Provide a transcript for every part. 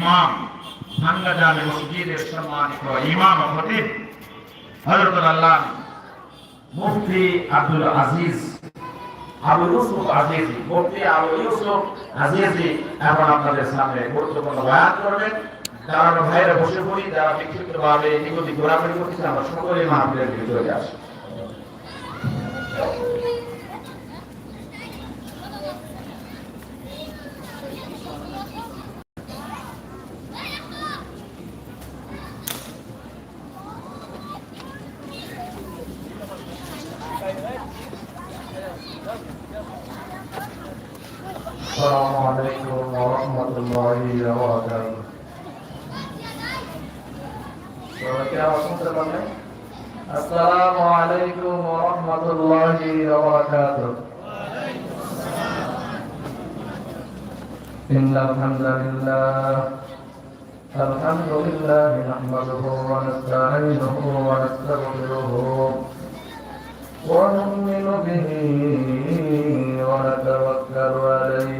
ইমাম ভাঙ্গা মসজিদের সম্মানিত ইমাম খতিব, হযরত আল্লাহ মুফতি আব্দুল আজিজ, আবু ইউসুফ আজিজি, মুফতি আবু ইউসুফ আজিজি এখন আপনাদের সামনে গুরুত্বপূর্ণ বয়ান করবেন। যারা ভাইয়েরা বসে পড়ি, যারা বিক্ষিপ্তভাবে এদিক ওদিক ঘোরাঘুরি করতেছে আমরা সকলেই মাহফিলের চলে আসি। السلام عليكم ورحمة الله وبركاته السلام عليكم ورحمة الله وبركاته إن الحمد لله الحمد لله نحمده ونستعينه ونستغفره ونؤمن به ونتوكل عليه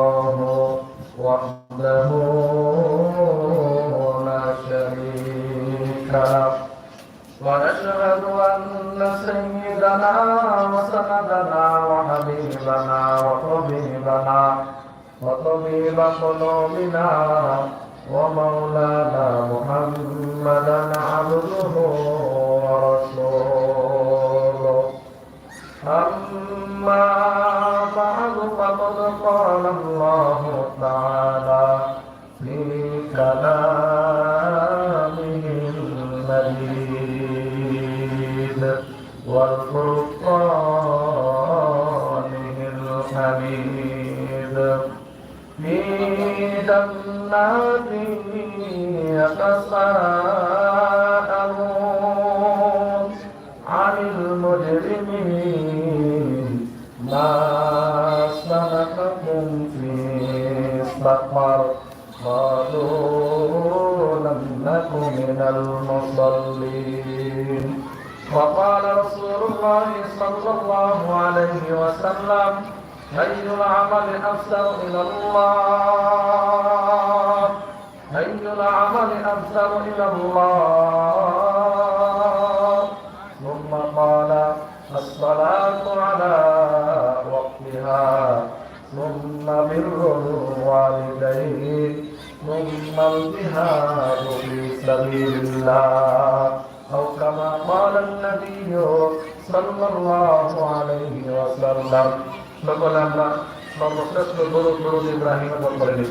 وطبيب قلوبنا ومولانا محمدا عبده ورسوله أما بعد فقد قال الله تعالى في كلامه المجيد والفرقانه جنات يتساءلون عن المجرمين ما سلككم في سقر قالوا لم نكن من المصلين وقال رسول الله صلى الله عليه وسلم أي العمل أفسر إلى الله أي العمل أفسر إلى الله ثم قال الصلاة على وقتها ثم بر الوالدين ثم الجهاد في سبيل الله أو كما قال النبي صلى الله عليه وسلم সকলে আমরা সর্বশ্রেষ্ঠ দরুদ দরুদ ইব্রাহিম করে নিই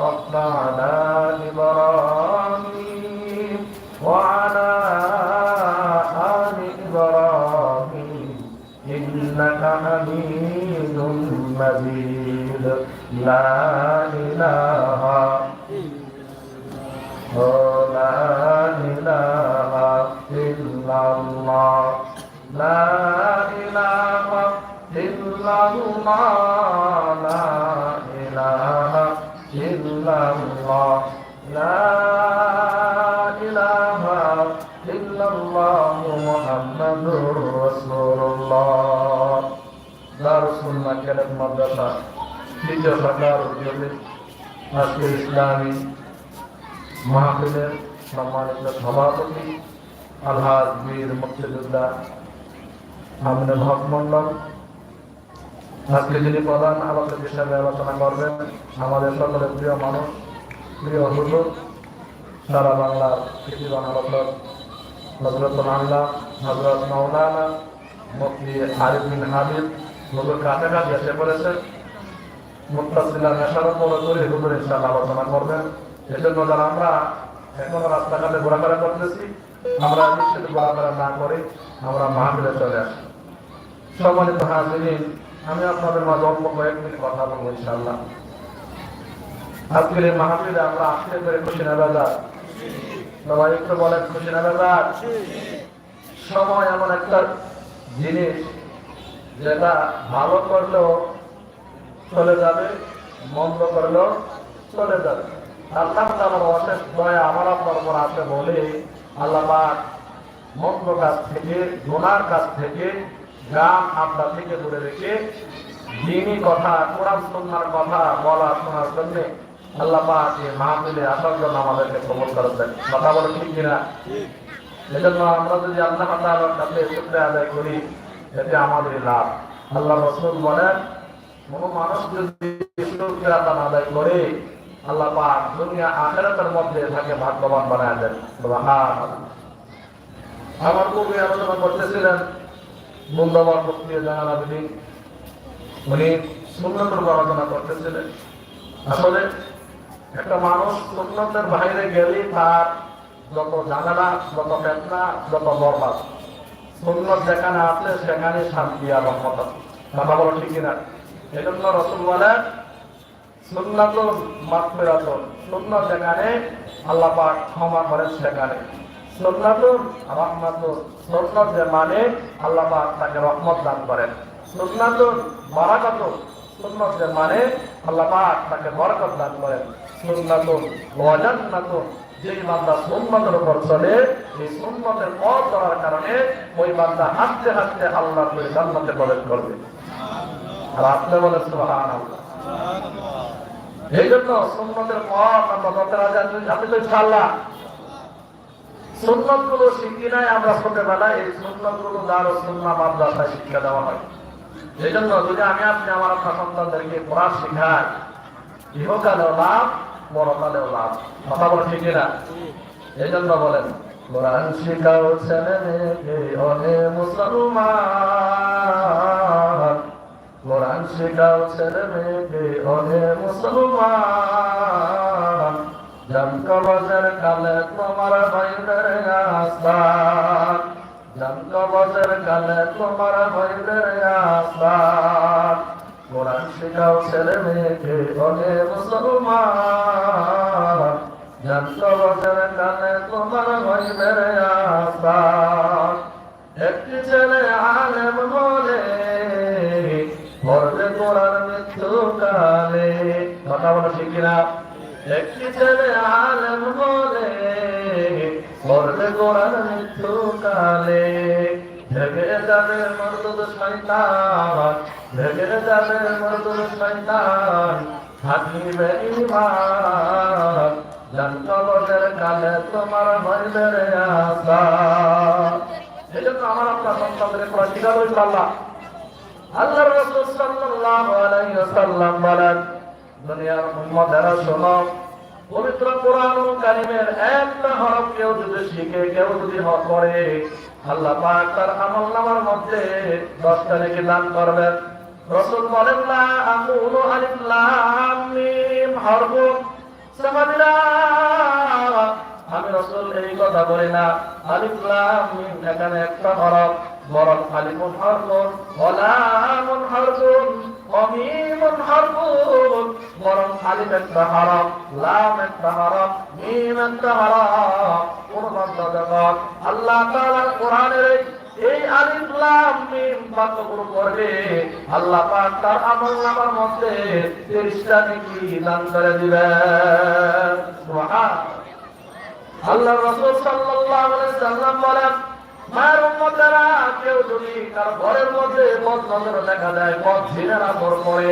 দারুসুল্লাহ কেরাত মাদ্রাসা দ্বিতীয় শাখার উদ্যোগে আজকে ইসলামী মাহফিলের সম্মানিত সভাপতি আলহাজ বীর মুক্তিযোদ্ধা আমিনুল হক মন্ডল আজকে যিনি প্রধান আলোচক হিসাবে আলোচনা করবেন আমাদের সকলের প্রিয় মানুষ প্রিয় হুজুর সারা বাংলার কৃষি বাংলা হজরত আল্লাহ হজরত মৌলানা মুফতি আরিফ বিন কাছাকাছি এসে পড়েছেন মুত্তাসিলা নেশার মনে করে হুজুর আলোচনা করবেন। এজন্য যারা আমরা এখনও রাস্তাঘাটে ঘোরাফেরা করতেছি, আমরা নিশ্চিত ঘোরাফেরা না করে আমরা মাহফিলে চলে আসি। সম্মানিত হাজিরিন, আমি আপনাদের মাঝে অল্প কয়েক মিনিট কথা বলব ইনশাআল্লাহ। আজকের এই মাহফিলে আমরা আসতে পেরে খুশি না বাজার? সবাই একটু বলেন, খুশি না বাজার? সময় এমন একটা জিনিস যেটা ভালো করলেও চলে যাবে, মন্দ করলেও চলে যাবে। আল্লাহ তাআলার অশেষ দয়া আমার আপনার উপর আছে বলে আল্লাহ মন্দ কাজ থেকে, গুনার কাজ থেকে গান আড্ডা থেকে দূরে রেখে দিনই কথা, কোরআন, সুন্নার কথা বলা শোনার জন্য আল্লাহ পাক মাহফিলে আসার জন্য আমাদেরকে কবল করেছেন। কথা বলে ঠিক কিনা? এজন্য আমরা যদি আল্লাহ তাআলার কাছে শুকরিয়া আদায় করি, এতে আমাদের লাভ। আল্লাহ রসুল বলেন, কোন মানুষ যদি শুকরিয়া আদায় করে, আল্লাহ পাক দুনিয়া আখেরাতের মধ্যে তাকে ভাগ্যবান বানায় দেন। সুবহানাল্লাহ। আমার কবি আলোচনা করতেছিলেন মূল্যবান বক্তৃতা জানান আপনি। উনি সুন্নতের আলোচনা করতেছিলেন। আসলে একটা মানুষ সুন্নতের বাইরে গেলে তার যত ঝামেলা যত বেদনা যত বরবাদ। সুন্নত যেখানে আছে, সেখানে শান্তি আর আছে। কথা বলো ঠিক কিনা? এই জন্য রসুল বলেন সুন্নত মাতফিরাত সুন্নত যেখানে, আল্লাহ পাক ক্ষমা করেন সেখানে। সুন্নাত রহমত সুন্নত যে মানে আল্লাহ পাক তাকে রহমত দান করেন। সুন্নাত বারাকাত সুন্নত যে মানে আল্লাহ পাক তাকে বরকত দান করেন। সুন্নাত ওয়াজান্নাত যে বান্দা সুন্নতের উপর চলে এই সুন্নতের পথ ধরার কারণে ওই বান্দা হাঁটতে হাঁটতে আল্লাহ জান্নাতে প্রবেশ করবে। আর আপনি বলেন, সুবহানাল্লাহ। এই জন্য সুন্নতের পথ আমরা রাজি আপনি তো ইনশাআল্লাহ। সুন্নতগুলো শিখি নাই, আমরা ছোটবেলায় এই সুন্নতগুলো যার সুন্না মাদ্রাসায় শিক্ষা দেওয়া হয়। এই জন্য যদি আমি, আপনি আমার আপনার সন্তানদেরকে পড়া শেখাই ইহকালেও লাভ বড়কালেও লাভ। কথা বলে ঠিক না এই জন্য বলেন কোরআন শিখাও ছেলে অনে মুসলমান। কোরআন শিখাও ছেলে অনে মুসলমান। জমকবজের কালে তোমার ভাইদের আস্তান জমকবজের কালে তোমার ভাইদের আস্তান কোরআন শিখাও ছেলে মেয়েকে অনে মুসলমান জমকবজের কালে তোমার ভাইদের আস্তান একটি ছেলে আলেম বলে পড়বে কোরআন মৃত্যুকালে। কথা বলো ঠিক কিনা? একটি ছেলে আলেম বলে পড়বে কোরআন মৃত্যুকালে। ভেগে যাবে মর্দুদ শয়তান ভেগে যাবে মর্দুদ শয়তান, থাকিবে ইমান জনকবদের কালে তোমার ভাইদের আশা। এই জন্য আমার আপনার সন্তানদের পড়া শিখাবো ইনশাআল্লাহ। আল্লাহ রাসূল সাল্লাল্লাহু আলাইহি ওয়াসাল্লাম বলেন, দুনিয়ার উম্মতেরা শোনো পবিত্র কোরআনুল কারীমের একটা হরফ কেউ যদি শিখে, কেউ যদি হক করে, আল্লাহ পাক তার আমল নামার মধ্যে দশটা নেকি দান করবেন। রাসূল বলেন না আকুলু আলিফ লাম আমি রসুল, এই কথা বলি না। আলিফ লাম এখানে একটা হরফ। বরং আলিফুন হরফুন ওয়ালামুন হরফুন, অমিমুন হরফুন আলিফ একটা লাম একটা মিম একটা হরফ বান্দা আল্লাহ তাআলার কোরআনের এই আলিফ লাম, মিম বাক্যগুলো পড়বে আল্লাহ পাক তার আমল নামার মধ্যে 30টা নেকি দান করে দিবেন। সুবহানাল্লাহ আল্লাহ রাসূল সাল্লাল্লাহু আলাইহি সাল্লাম বলেন, মায়ের উম্মতেরা কেউ যদি তার ঘরের মধ্যে পথ নজর দেখা যায় ছিঁড়ে না পর পরে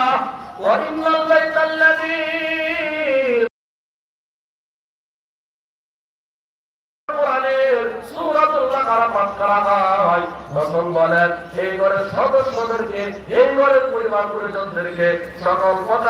ঘরের সদস্যদেরকে এই ঘরের পরিবার পরিজনদেরকে সকল কথা